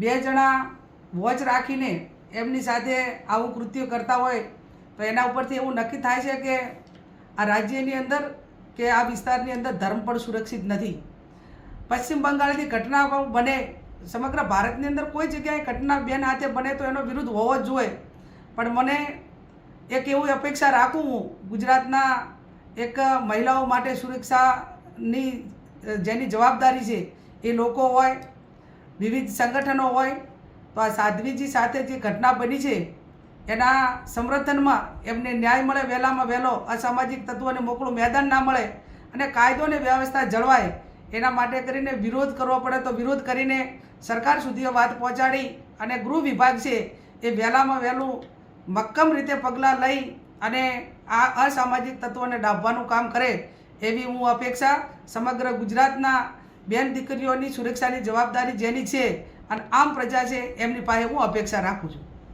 બે જણા વોચ રાખીને એમની સાથે આવું કૃત્ય કરતા હોય, તો એના ઉપરથી એવું નક્કી થાય છે કે આ રાજ્યની અંદર કે આ વિસ્તારની અંદર ધર્મ પણ સુરક્ષિત નથી. પશ્ચિમ બંગાળની ઘટના બને, સમગ્ર ભારતની અંદર કોઈ જગ્યાએ ઘટના બેન હાથે બને તો એનો વિરુદ્ધ હોવો જ જોઈએ. પણ મને એક એવી અપેક્ષા રાખું હું, ગુજરાતના એક મહિલાઓ માટે સુરક્ષાની જેની જવાબદારી છે એ લોકો હોય વિવિધ સંગઠનો હોય, તો આ સાધ્વીજી સાથે જે ઘટના બની છે, એના સમર્થનમાં એમને ન્યાય મળે, વહેલામાં વહેલો અસામાજિક તત્વોને મોકળું મેદાન ના મળે અને કાયદો અને વ્યવસ્થા જળવાય, એના માટે કરીને વિરોધ કરવો પડે તો વિરોધ કરીને સરકાર સુધી વાત પહોંચાડી અને ગૃહ વિભાગ છે એ વહેલામાં વહેલું મક્કમ રીતે પગલાં લઈ અને આ અસામાજિક તત્વોને ડાભવાનું કામ કરે, એવી હું અપેક્ષા સમગ્ર ગુજરાતના બેન દીકરીઓની સુરક્ષાની જવાબદારી જેની છે અને આમ પ્રજા છે, એમની પાસે હું અપેક્ષા રાખું છું.